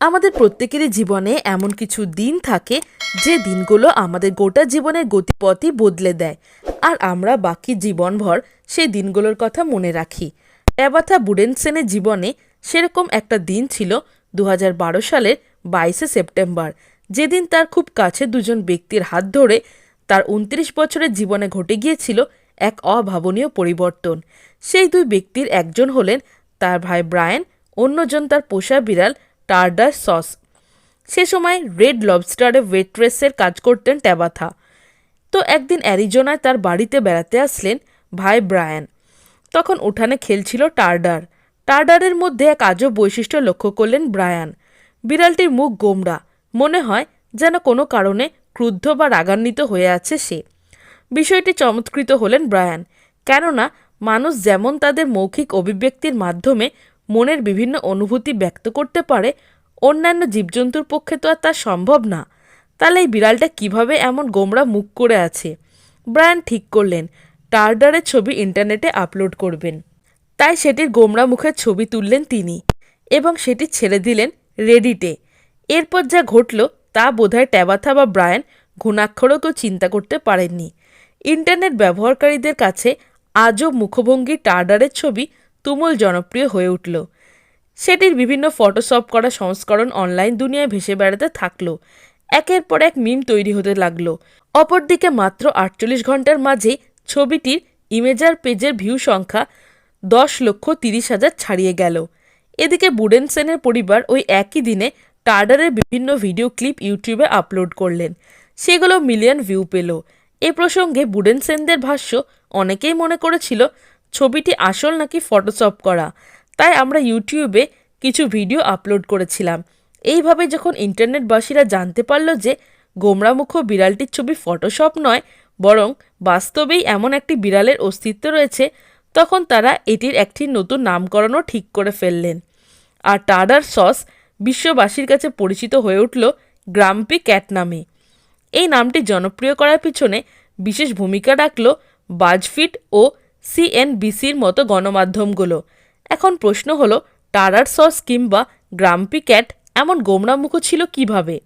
আমাদের প্রত্যেকেরই জীবনে এমন কিছু দিন থাকে যে দিনগুলো আমাদের গোটা জীবনের গতিপথই বদলে দেয়। আর আমরা বাকি জীবনভর সেই দিনগুলোর কথা মনে রাখি। অ্যাবাথা বুডেনসেনের জীবনে সেরকম একটা দিন ছিল দু হাজার বারো সালের বাইশে সেপ্টেম্বর। যেদিন তার খুব কাছে দুজন ব্যক্তির হাত ধরে তার উনত্রিশ বছরের জীবনে ঘটে গিয়েছিল এক অভাবনীয় পরিবর্তন। সেই দুই ব্যক্তির একজন হলেন তার ভাই ব্রায়ান, অন্যজন তার পোষা বিড়াল টার্ডার সস। সে সময় রেড লবস্টারে ওয়েট্রেসের কাজ করতেন ট্যাবাথা। তো একদিন অ্যারিজোনায় তার বাড়িতে বেড়াতে আসলেন ভাই ব্রায়ান। তখন উঠানে খেলছিল টার্ডার। টার্ডারের মধ্যে এক আজব বৈশিষ্ট্য লক্ষ্য করলেন ব্রায়ান। বিড়ালটির মুখ গোমড়া। মনে হয় যেন কোনো কারণে ক্রুদ্ধ বা রাগান্বিত হয়ে আছে সে। বিষয়টি চমৎকৃত হলেন ব্রায়ান। কেননা মানুষ যেমন তাদের মৌখিক অভিব্যক্তির মাধ্যমে মনের বিভিন্ন অনুভূতি ব্যক্ত করতে পারে, অন্যান্য জীবজন্তুর পক্ষে তো আর তা সম্ভব না। তাহলে এই বিড়ালটা কীভাবে এমন গোমরা মুখ করে আছে? ব্রায়ান ঠিক করলেন, টার্ডারের ছবি ইন্টারনেটে আপলোড করবেন। তাই সেটির গোমরা মুখের ছবি তুললেন তিনি এবং সেটি ছেড়ে দিলেন রেডিটে। এরপর যা ঘটল তা বোধহয় ট্যাবাথা বা ব্রায়ান ঘুণাক্ষরও কেউ চিন্তা করতে পারেননি। ইন্টারনেট ব্যবহারকারীদের কাছে আজও মুখভঙ্গি টার্ডারের ছবি তুমুল জনপ্রিয় হয়ে উঠল। সেটির বিভিন্ন ফটোশপ করা সংস্করণ অনলাইন দুনিয়ায় ভেসে বেড়াতে থাকল। একের পর এক মিম তৈরি হতে লাগল। অপরদিকে মাত্র আটচল্লিশ ঘণ্টার মাঝে ছবিটির ইমেজার পেজের ভিউ সংখ্যা দশ লক্ষ তিরিশ হাজার ছাড়িয়ে গেল। এদিকে বুডেনসেনের পরিবার ওই একই দিনে টার্ডারের বিভিন্ন ভিডিও ক্লিপ ইউটিউবে আপলোড করলেন। সেগুলো মিলিয়ন ভিউ পেল। এ প্রসঙ্গে বুডেনসেনদের ভাষ্য অনেকেই মনে করেছিল ছবিটি আসল নাকি ফটোশপ করা? তাই আমরা ইউটিউবে কিছু ভিডিও আপলোড করেছিলাম। এইভাবে যখন ইন্টারনেটবাসীরা জানতে পারল যে গোমরামুখ বিড়ালটির ছবি ফটোশপ নয়, বরং বাস্তবেই এমন একটি বিড়ালের অস্তিত্ব রয়েছে, তখন তারা এটির একটি নতুন নামকরণও ঠিক করে ফেললেন। আর টাডার সস বিশ্ববাসীর কাছে পরিচিত হয়ে উঠল গ্রাম্পি ক্যাট নামে। এই নামটি জনপ্রিয় করার পিছনে বিশেষ ভূমিকা রাখল বাজফিট ও সিএনবিসির মতো গণমাধ্যমগুলো। এখন প্রশ্ন হলো, টারার সস কিংবা গ্রাম্পি ক্যাট এমন গোমরামুখ ছিল কীভাবে?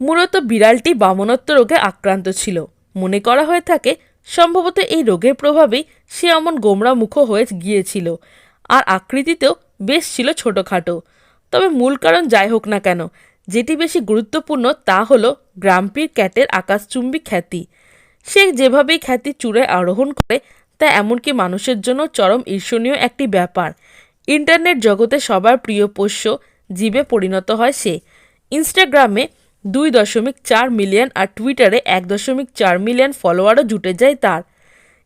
মূলত বিড়ালটি বামনত্ব রোগে আক্রান্ত ছিল। মনে করা হয়ে থাকে, সম্ভবত এই রোগের প্রভাবেই সে এমন গোমরামুখ হয়ে গিয়েছিল, আর আকৃতিতেও বেশ ছিল ছোটোখাটো। তবে মূল কারণ যাই হোক না কেন, যেটি বেশি গুরুত্বপূর্ণ তা হল গ্রাম্পির ক্যাটের আকাশচুম্বী খ্যাতি। সে যেভাবেই খ্যাতি চূড়ায় আরোহণ করে তা এমনকি মানুষের জন্য চরম ঈর্ষণীয় একটি ব্যাপার। ইন্টারনেট জগতে সবার প্রিয় পোষ্য জীবে পরিণত হয় সে। ইনস্টাগ্রামে দুই দশমিক চার মিলিয়ন আর টুইটারে এক দশমিক চার মিলিয়ন ফলোয়ারও জুটে যায় তার।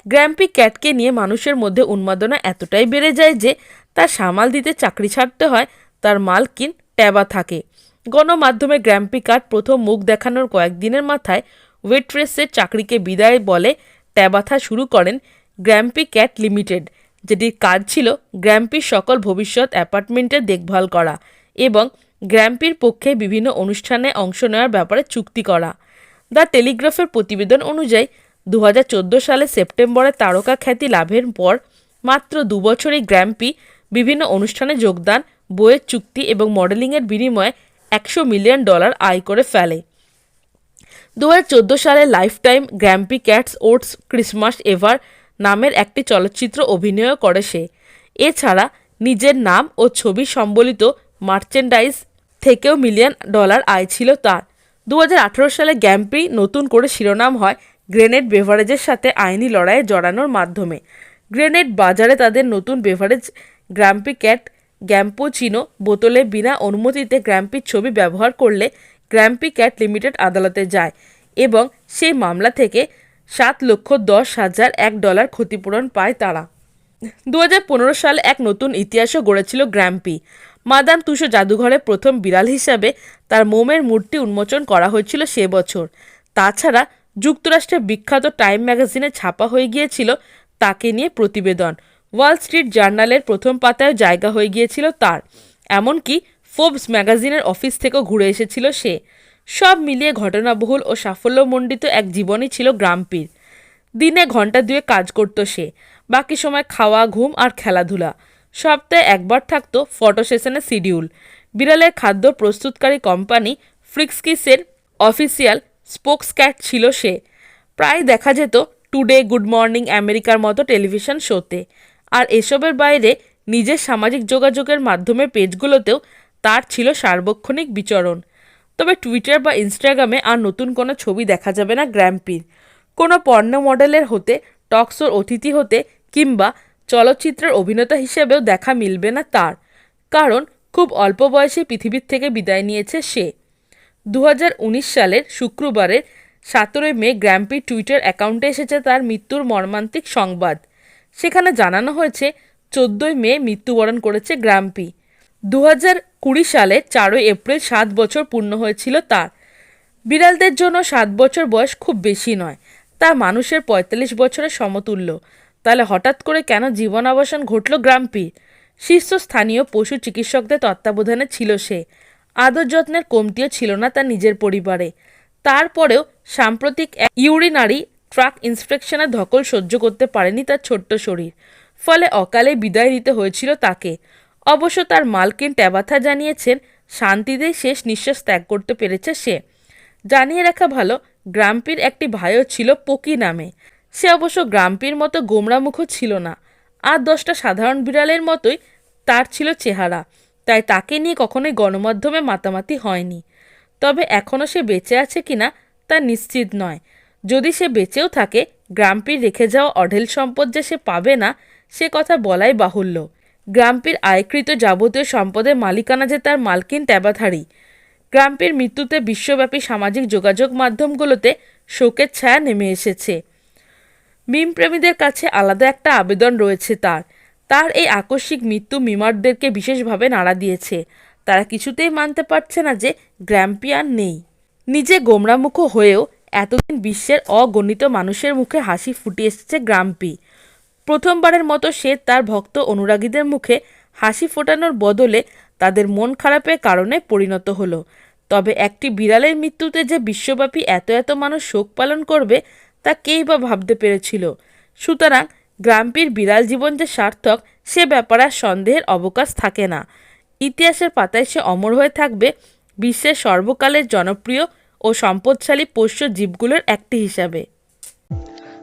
গ্র্যাম্পি ক্যাটকে নিয়ে মানুষের মধ্যে উন্মাদনা এতটাই বেড়ে যায় যে তার সামাল দিতে চাকরি ছাড়তে হয়, তার মালকিন ট্যাবা থাকে। গণমাধ্যমে গ্র্যাম্পি কার্ড প্রথম মুখ দেখানোর কয়েকদিনের মাথায় ওয়েট্রেসের চাকরিকে বিদায় বলে ট্যাবাথা শুরু করেন গ্র্যাম্পি ক্যাট লিমিটেড যেটির কাজ ছিল গ্র্যাম্পির সকল ভবিষ্যৎ অ্যাপার্টমেন্টের দেখভাল করা এবং গ্র্যাম্পির পক্ষে বিভিন্ন অনুষ্ঠানে অংশ নেওয়ার ব্যাপারে চুক্তি করা। দ্য টেলিগ্রাফের প্রতিবেদন অনুযায়ী দু হাজার চোদ্দ সালে সেপ্টেম্বরে তারকা খ্যাতি লাভের পর মাত্র দুবছরেই গ্র্যাম্পি বিভিন্ন অনুষ্ঠানে যোগদান, বইয়ের চুক্তি এবং মডেলিংয়ের বিনিময়ে একশো মিলিয়ন ডলার আয় করে ফেলে। দু হাজার চোদ্দ সালে লাইফ টাইম গ্র্যাম্পি ক্যাটস ওটস ক্রিসমাস এভার নামের একটি চলচ্চিত্র অভিনয় করে সে। এছাড়া নিজের নাম ও ছবি সম্বলিত মার্চেন্ডাইজ থেকেও মিলিয়ন ডলার আয় ছিল তার। দু হাজার আঠেরো সালে গ্যাম্পি নতুন করে শিরোনাম হয় গ্রেনেড বেভারেজের সাথে আইনি লড়াইয়ে জড়ানোর মাধ্যমে। গ্রেনেড বাজারে তাদের নতুন বেভারেজ গ্র্যাম্পি ক্যাট গ্যাম্পোচিনো বোতলে বিনা অনুমতিতে গ্র্যাম্পির ছবি ব্যবহার করলে গ্র্যাম্পি ক্যাট লিমিটেড আদালতে যায় এবং সেই মামলা থেকে সাত লক্ষ দশ হাজার এক ডলার ক্ষতিপূরণ পায় তারা। দু হাজার পনেরো সালে এক নতুন ইতিহাসও গড়েছিল গ্র্যাম্পি। মাদাম তুষো জাদুঘরে প্রথম বিড়াল হিসাবে তার মোমের মূর্তি উন্মোচন করা হয়েছিল সে বছর। তাছাড়া যুক্তরাষ্ট্রের বিখ্যাত টাইম ম্যাগাজিনে ছাপা হয়ে গিয়েছিল তাকে নিয়ে প্রতিবেদন। ওয়াল স্ট্রিট জার্নালের প্রথম পাতায় জায়গা হয়ে গিয়েছিল তার। এমনকি ফোবস ম্যাগাজিনের অফিস থেকেও ঘুরে এসেছিল সে। সব মিলিয়ে ঘটনাবহুল ও সাফল্যমণ্ডিত এক জীবনই ছিল গ্রামপির। দিনে ঘণ্টা দুয়ে কাজ করত সে। বাকি সময় খাওয়া, ঘুম আর খেলাধুলা। সপ্তাহে একবার থাকতো ফটো সেশনের শিডিউল। বিড়ালের খাদ্য প্রস্তুতকারী কোম্পানি ফ্রিক্সকিসের অফিসিয়াল স্পোক্স ক্যাট ছিল সে। প্রায় দেখা যেত টুডে, গুড মর্নিং আমেরিকার মতো টেলিভিশন শোতে। আর এসবের বাইরে নিজের সামাজিক যোগাযোগের মাধ্যমে পেজগুলোতেও তার ছিল সার্বক্ষণিক বিচরণ। তবে টুইটার বা ইনস্টাগ্রামে আর নতুন কোনো ছবি দেখা যাবে না গ্র্যাম্পির কোনো পর্ণ মডেলের হতে টকশোর অতিথি হতে কিংবা চলচ্চিত্রের অভিনেতা হিসেবেও দেখা মিলবে না তার। কারণ খুব অল্প বয়সে পৃথিবীর থেকে বিদায় নিয়েছে সে। দু হাজার উনিশ সালের শুক্রবারের সতেরোই মে গ্র্যাম্পি টুইটার অ্যাকাউন্টে এসেছে তার মৃত্যুর মর্মান্তিক সংবাদ। সেখানে জানানো হয়েছে, চোদ্দোই মে মৃত্যুবরণ করেছে গ্র্যাম্পি দু কুড়ি সালের চারই এপ্রিল সাত বছর পূর্ণ হয়েছিল তার। বিড়ালদের জন্য সাত বছর বয়স খুব বেশি নয়, তা মানুষের পঁয়তাল্লিশ বছরের সমতুল্য। তাহলে হঠাৎ করে কেন জীবনাবসান ঘটল গ্রাম্পি শীর্ষস্থানীয় পশু চিকিৎসকদের তত্ত্বাবধানে ছিল সে। আদর যত্নের কমতিও ছিল না তার নিজের পরিবারে। তারপরেও সাম্প্রতিক ইউরিনারি ট্রাক ইন্সপেকশনের ধকল সহ্য করতে পারেনি তার ছোট্ট শরীর। ফলে অকালে বিদায় নিতে হয়েছিল তাকে। অবশ্য তার মালকিন ট্যাবাথা জানিয়েছেন শান্তিতেই শেষ নিঃশ্বাস ত্যাগ করতে পেরেছে সে। জানিয়ে রাখা ভালো, গ্রাম্পির একটি ভাইও ছিল পকি নামে। সে অবশ্য গ্রাম্পির মতো গোমরামুখও ছিল না। আর দশটা সাধারণ বিড়ালের মতোই তার ছিল চেহারা, তাই তাকে নিয়ে কখনোই গণমাধ্যমে মাতামাতি হয়নি। তবে এখনও সে বেঁচে আছে কিনা তা নিশ্চিত নয়। যদি সে বেঁচেও থাকে, গ্রাম্পির রেখে যাওয়া অঢেল সম্পদ যে সে পাবে না, সে কথা বলাই বাহুল্য। গ্রাম্পির আয়কৃত যাবতীয় সম্পদের মালিকানা যে তার মালকিন ট্যাবাধারী গ্রাম্পির মৃত্যুতে বিশ্বব্যাপী সামাজিক যোগাযোগ মাধ্যমগুলোতে শোকের ছায়া নেমে এসেছে। মিম প্রেমীদের কাছে আলাদা একটা আবেদন রয়েছে তার। তার এই আকস্মিক মৃত্যু মিমারদেরকে বিশেষভাবে নাড়া দিয়েছে। তারা কিছুতেই মানতে পারছে না যে গ্র্যাম্পিয়ান নেই। নিজে গোমরামুখ হয়েও এতদিন বিশ্বের অগণিত মানুষের মুখে হাসি ফুটে এসেছে গ্রাম্পি প্রথমবারের মতো সে তার ভক্ত অনুরাগীদের মুখে হাসি ফোটানোর বদলে তাদের মন খারাপের কারণে পরিণত হলো। তবে একটি বিড়ালের মৃত্যুতে যে বিশ্বব্যাপী এত এত মানুষ শোক পালন করবে, তা কেই বা ভাবতে পেরেছিল। সুতরাং গ্রাম্পির বিড়াল জীবন যে সার্থক, সে ব্যাপারে সন্দেহের অবকাশ থাকে না। ইতিহাসের পাতায় সে অমর হয়ে থাকবে বিশ্বের সর্বকালের জনপ্রিয় ও সম্পদশালী পোষ্য জীবগুলোর একটি হিসাবে।